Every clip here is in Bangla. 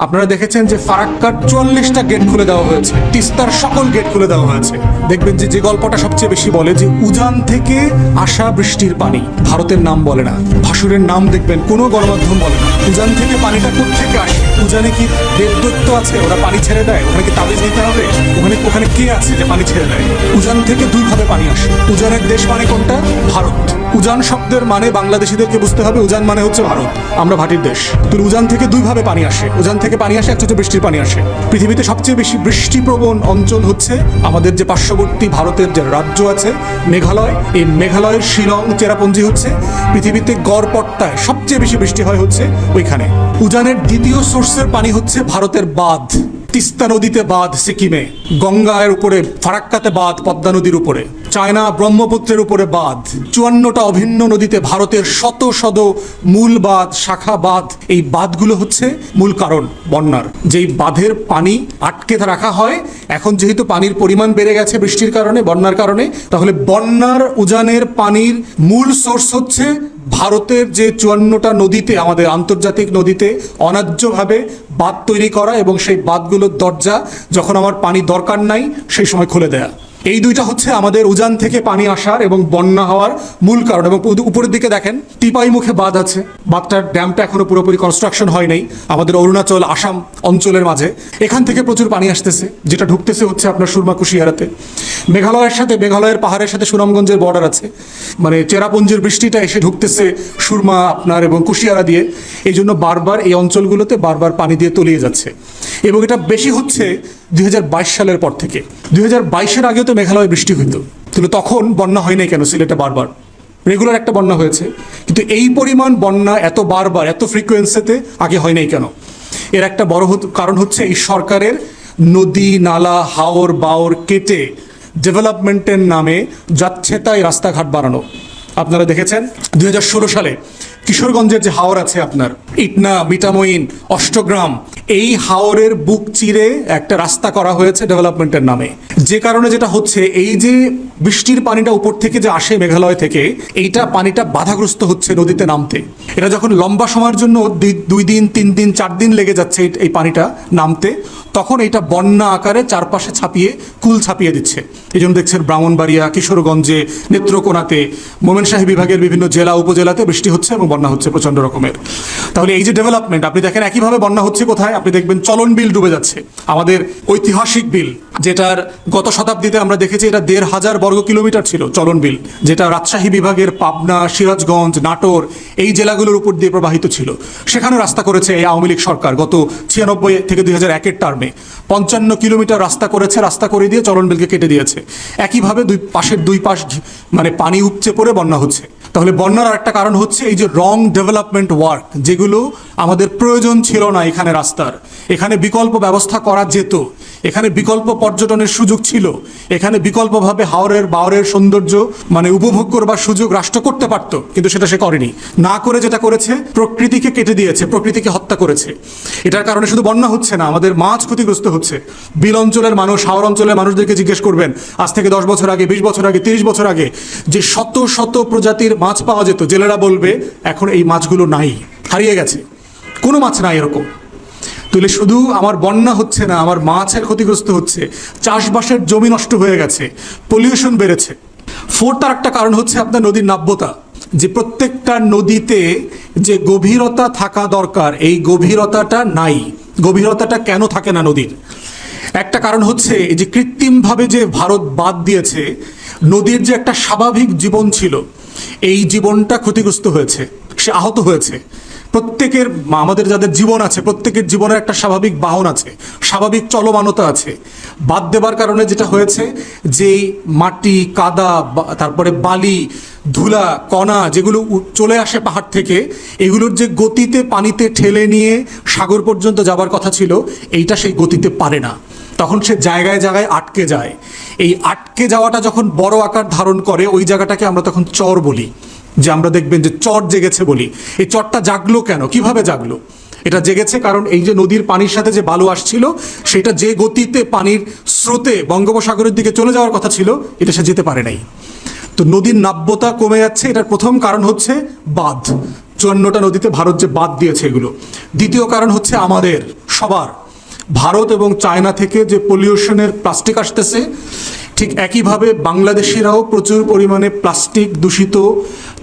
আপনারা দেখেছেন যে ফারাক্কার চুয়াল্লিশটা গেট খুলে দেওয়া হয়েছে। তিস্তার সকল গেট খুলে দেওয়া হয়েছে। দেখবেন যে যে গল্পটা সবচেয়ে বেশি বলে যে, উজান থেকে আসা বৃষ্টির পানি। ভারতের নাম বলে না। ভাসুরের নাম দেখবেন, কোনো গণমাধ্যম বলে না। উজান থেকে পানিটা থেকে আসে? উজানে কি দেবদত্ত আছে? ওরা পানি ছেড়ে দেয়? ওখানে কি তাবিজ দিতে হবে? ওখানে ওখানে কে আছে যে পানি ছেড়ে দেয়? উজান থেকে দুইভাবে পানি আসে। উজানের দেশ মানে কোনটা? ভারত। উজান শব্দের মানে বাংলাদেশিদেরকে বুঝতে হবে। উজান মানে হচ্ছে ভারত। আমরা ভাটির দেশ। তো উজান থেকে দুইভাবে পানি আসে। উজান থেকে পানি আসে, একটা হচ্ছে বৃষ্টির পানি আসে। পৃথিবীতে সবচেয়ে বেশি বৃষ্টিপ্রবণ অঞ্চল হচ্ছে আমাদের যে পার্শ্ববর্তী ভারতের যে রাজ্য আছে, মেঘালয়। এই মেঘালয়ের শিলং, চেরাপুঞ্জি হচ্ছে পৃথিবীতে গড়পট্টায় সবচেয়ে বেশি বৃষ্টি হয় হচ্ছে ওইখানে। উজানের দ্বিতীয় সোর্সের পানি হচ্ছে ভারতের বাঁধ, তিস্তা নদীতে বাঁধ সিকিমে। গঙ্গার উপরে, ফারাক্কাতে বাঁধ, পদ্মা নদীর উপরে। চায়না ব্রহ্মপুত্রের উপরে বাঁধ। চুয়ান্নটা অভিন্ন নদীতে ভারতের শত শত মূল বাঁধ শাখা বাঁধ এই বাঁধগুলো হচ্ছে মূল কারণ বন্যার। যেই বাঁধের পানি আটকে রাখা হয়, এখন যেহেতু পানির পরিমাণ বেড়ে গেছে বৃষ্টির কারণে, বন্যার কারণে, তাহলে বন্যার উজানের পানির মূল সোর্স হচ্ছে ভারতের যে চুয়ান্নটা নদীতে, আমাদের আন্তর্জাতিক নদীতে অন্যায্যভাবে বাঁধ তৈরি করা এবং সেই বাঁধগুলোর দরজা যখন আমার পানি দরকার নাই, সেই সময় খুলে দেয়া। এই দুইটা হচ্ছে আমাদের উজান থেকে পানি আসার এবং বন্যা হওয়ার মূল কারণ এবং উপরের দিকে দেখেন টিপাই মুখে বাঁধ আছে। বাঁধটার ড্যামটা এখনও পুরোপুরি কনস্ট্রাকশন হয় নাই। আমাদের অরুণাচল, আসাম অঞ্চলের মাঝে। এখান থেকে প্রচুর পানি আসতেছে, যেটা ঢুকতেছে হচ্ছে আপনার সুরমা কুশিয়ারাতে। মেঘালয়ের সাথে, মেঘালয়ের পাহাড়ের সাথে সুনামগঞ্জের বর্ডার আছে। মানে চেরাপুঞ্জির বৃষ্টিটা এসে ঢুকতেছে সুরমা আপনার এবং কুশিয়ারা দিয়ে। এই জন্য বারবার এই অঞ্চলগুলোতে বারবার পানি দিয়ে তলিয়ে যাচ্ছে। এবং এটা বেশি হচ্ছে দু হাজার বাইশ সালের পর থেকে। দুই হাজার বাইশের আগেও তো মেঘালয়ে বৃষ্টি হইতো। কিন্তু তখন বন্যা হয় নাই কেন? সিলেটে বারবার। রেগুলার একটা বন্যা হয়েছে। কিন্তু এই পরিমাণ বন্যা এত বারবার, এত ফ্রিকোয়েন্সিতে আগে হয় নাই কেন? এর একটা বড় কারণ হচ্ছে এই সরকারের নদী, নালা, হাওর, বাওর কেটে ডেভেলপমেন্টের নামে যাচ্ছে তাই রাস্তাঘাট বাড়ানো আপনারা দেখেছেন দুই হাজার ষোলো সালে কিশোরগঞ্জের যে হাওর আছে আপনার, ইটনা মিটামইন অষ্টগ্রাম এই হাওরের বুক চিরে একটা রাস্তা করা হয়েছে ডেভেলপমেন্টের নামে। যে কারণে যেটা হচ্ছে, এই যে বৃষ্টির পানিটা উপর থেকে যে আসে মেঘালয় থেকে, এইটা পানিটা বাধাগ্রস্ত হচ্ছে নদীতে নামতে। এটা যখন লম্বা সময়ের জন্য দুই- দিন, তিন দিন, চার দিন লেগে যাচ্ছে এই- পানিটা নামতে, তখন এটা বন্যা আকারে চারপাশে ছাপিয়ে, কুল ছাপিয়ে দিচ্ছে। এই জন্য দেখছেন ব্রাহ্মণবাড়িয়া, কিশোরগঞ্জে, নেত্রকোনাতে, মোমেনশাহী বিভাগের বিভিন্ন জেলা, উপজেলাতে বৃষ্টি হচ্ছে এবং বন্যা হচ্ছে প্রচণ্ড রকমের। তাহলে এই যে ডেভেলপমেন্ট, আপনি দেখেন একইভাবে বন্যা হচ্ছে কোথায়? আপনি দেখবেন চলন বিল ডুবে যাচ্ছে। আমাদের ঐতিহাসিক বিল, যেটার গত শতাব্দীতে আমরা দেখেছি এটা দেড় হাজার বর্গ কিলোমিটার ছিল চলন বিল, যেটা রাজশাহী বিভাগের পাবনা, সিরাজগঞ্জ, নাটোর এই জেলাগুলোর উপর দিয়ে প্রবাহিত ছিল। সেখানে রাস্তা করেছে এই আওয়ামী লীগ সরকার গত ছিয়ানব্বই থেকে দুই হাজার একের টার্মে পঞ্চান্ন কিলোমিটার রাস্তা করেছে, রাস্তা করে দিয়ে চলন বিলকে কেটে দিয়েছে। একইভাবে দুই পাশের দুই পাশ মানে পানি উপচে পড়ে বন্যা হচ্ছে। তাহলে বন্যার আরেকটা কারণ হচ্ছে এই যে রং ডেভেলপমেন্ট ওয়ার্ক যেগুলো আমাদের প্রয়োজন ছিল না এখানে রাস্তার। এখানে বিকল্প ব্যবস্থা করা যেত। এখানে বিকল্প পর্যটনের সুযোগ ছিল। এখানে বিকল্পভাবে হাওরের, বাওরের সৌন্দর্য মানে উপভোগ করবার সুযোগ রাষ্ট্র করতে পারতো, কিন্তু সেটা সে করেনি। না করে যেটা করেছে, প্রকৃতিকে কেটে দিয়েছে, প্রকৃতিকে হত্যা করেছে। এটার কারণে শুধু বন্যা হচ্ছে না, আমাদের মাছ ক্ষতিগ্রস্ত হচ্ছে। বিল অঞ্চলের মানুষ, হাওর অঞ্চলের মানুষদেরকে জিজ্ঞেস করবেন, আজ থেকে দশ বছর আগে, বিশ বছর আগে, তিরিশ বছর আগে, যে শত শত প্রজাতির মাছ পাওয়া যেত, জেলেরা বলবে, এখন এই মাছগুলো নাই, হারিয়ে গেছে। কোনো মাছ নাই এরকম। তাহলে শুধু আমার বন্যা হচ্ছে না, আমার মাছের ক্ষতিগ্রস্ত হচ্ছে, চাষবাসের জমি নষ্ট হয়ে গেছে পলিউশন বেড়েছে। ফোর্থ আর একটা কারণ হচ্ছে আপনার নদীর নাব্যতা। যে প্রত্যেকটা নদীতে যে গভীরতা থাকা দরকার, এই গভীরতাটা নাই। গভীরতাটা কেন থাকে না নদীর? একটা কারণ হচ্ছে যে কৃত্রিমভাবে যে ভারত বাদ দিয়েছে, নদীর যে একটা স্বাভাবিক জীবন ছিল, এই জীবনটা ক্ষতিগ্রস্ত হয়েছে, সে আহত হয়েছে। প্রত্যেকের আমাদের যাদের জীবন আছে, প্রত্যেকের জীবনের একটা স্বাভাবিক বাহন আছে, স্বাভাবিক চলমানতা আছে। বাদ দেবার কারণে যেটা হয়েছে যে মাটি, কাদা তারপরে বালি, ধুলা, কণা যেগুলো চলে আসে পাহাড় থেকে, এগুলোর যে গতিতে পানিতে ঠেলে নিয়ে সাগর পর্যন্ত যাবার কথা ছিল, এইটা সেই গতিতে পারে না। তখন সে জায়গায় জায়গায় আটকে যায়। এই আটকে যাওয়াটা যখন বড় আকার ধারণ করে, ওই জায়গাটাকে আমরা তখন চর বলি। যে আমরা দেখবেন যে চট জেগেছে বলি। এই চটটা জাগলো কেন? কীভাবে জাগলো? এটা জেগেছে কারণ এই যে নদীর পানির সাথে যে বালু আসছিল, সেটা যে গতিতে পানির স্রোতে বঙ্গোপসাগরের দিকে চলে যাওয়ার কথা ছিল, এটা সে যেতে পারে নাই। তো নদীর নাব্যতা কমে যাচ্ছে। এটার প্রথম কারণ হচ্ছে বাঁধ। চুয়ান্নটা নদীতে ভারত যে বাদ দিয়েছে এগুলো। দ্বিতীয় কারণ হচ্ছে আমাদের সবার। ভারত এবং চায়না থেকে যে পলিউশনের প্লাস্টিক আসতেছে ঠিক একইভাবে বাংলাদেশিরাও প্রচুর পরিমাণে প্লাস্টিক দূষিত,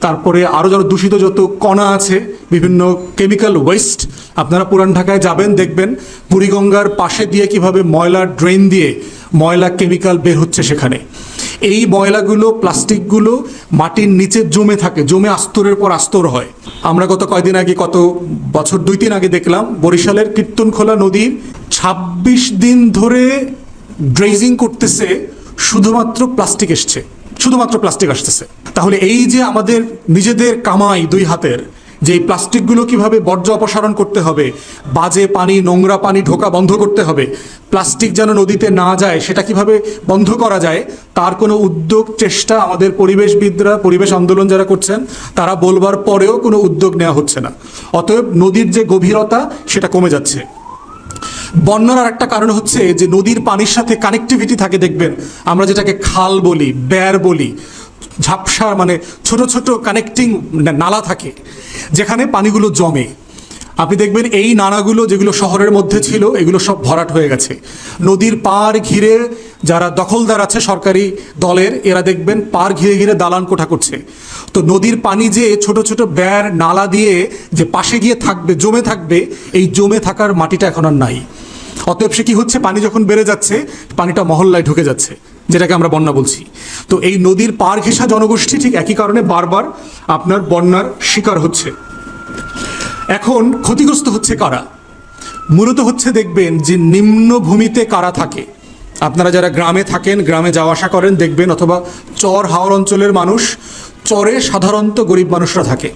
তারপরে আরও যারা দূষিত যত কণা আছে, বিভিন্ন কেমিক্যাল ওয়েস্ট আপনারা পুরান ঢাকায় যাবেন, দেখবেন বুড়িগঙ্গার পাশে দিয়ে কীভাবে ময়লা ড্রেন দিয়ে ময়লা কেমিক্যাল বের হচ্ছে সেখানে। এই ময়লাগুলো, প্লাস্টিকগুলো মাটির নিচে জমে থাকে, জমে আস্তরের পর আস্তর হয়। আমরা গত কয়দিন আগে কত বছর দুই তিন আগে দেখলাম, বরিশালের কীর্তনখোলা নদীর ২৬ দিন ধরে ড্রেজিং করতেছে শুধুমাত্র প্লাস্টিক এসছে। শুধুমাত্র প্লাস্টিক আসতেছে। তাহলে এই যে আমাদের নিজেদের কামাই দুই হাতের, যে প্লাস্টিকগুলো কীভাবে বর্জ্য অপসারণ করতে হবে, বাজে পানি, নোংরা পানি, ঢোকা বন্ধ করতে হবে প্লাস্টিক যেন নদীতে না যায়, সেটা কীভাবে বন্ধ করা যায়, তার কোনো উদ্যোগ, চেষ্টা আমাদের পরিবেশবিদরা, পরিবেশ আন্দোলন যারা করছেন, তারা বলবার পরেও কোনো উদ্যোগ নেওয়া হচ্ছে না। অতএব নদীর যে গভীরতা, সেটা কমে যাচ্ছে। বন্যার একটা কারণ হচ্ছে যে নদীর পানির সাথে কানেক্টিভিটি থাকে, দেখবেন। আমরা যেটাকে খাল বলি ব্যার বলি, ঝাপসা মানে ছোট ছোট কানেক্টিং নালা থাকে, যেখানে পানিগুলো জমে। আপনি দেখবেন এই নালাগুলো যেগুলো শহরের মধ্যে ছিল, এগুলো সব ভরাট হয়ে গেছে। নদীর পাড় ঘিরে যারা দখলদার আছে সরকারি দলের, এরা দেখবেন পার ঘিরে ঘিরে দালান কোঠা করছে। তো নদীর পানি যে ছোট ছোট ব্যার নালা দিয়ে যে পাশে গিয়ে থাকবে, জমে থাকবে, এই জমে থাকার মাটিটা এখন আর নাই। অতএব সে কি হচ্ছে? পানি যখন বেড়ে যাচ্ছে, পানিটা মহল্লায় ঢুকে যাচ্ছে, যেটাকে আমরা বন্যা বলছি। তো এই নদীর পার ঘেঁষা জনগোষ্ঠী ঠিক একই কারণে বারবার আপনার বন্যার শিকার হচ্ছে। এখন ক্ষতিগ্রস্ত হচ্ছে কারা? মূলত হচ্ছে দেখবেন যে নিম্নভূমিতে কারা থাকে? আপনারা যারা গ্রামে থাকেন, গ্রামে যাওয়া আসা করেন, দেখবেন অথবা চর হাওর অঞ্চলের মানুষ, চরে সাধারণত গরিব মানুষরা থাকে।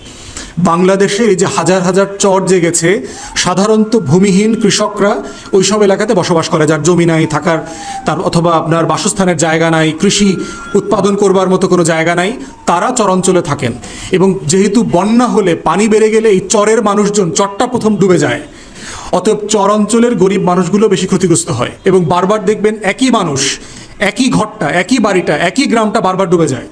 বাংলাদেশে এই যে হাজার হাজার চর জেগেছে সাধারণত ভূমিহীন কৃষকরা ওইসব এলাকাতে বসবাস করে, যার জমি নাই, থাকার তার অথবা আপনার বাসস্থানের জায়গা নাই, কৃষি উৎপাদন করবার মতো কোনো জায়গা নাই, তারা চরাঞ্চলে থাকেন। এবং যেহেতু বন্যা হলে পানি বেড়ে গেলে এই চরের মানুষজন চরটা প্রথম ডুবে যায়। অতএব চরাঞ্চলের গরিব মানুষগুলো বেশি ক্ষতিগ্রস্ত হয়। এবং বারবার দেখবেন একই মানুষ, একই ঘরটা, একই বাড়িটা, একই গ্রামটা বারবার ডুবে যায়।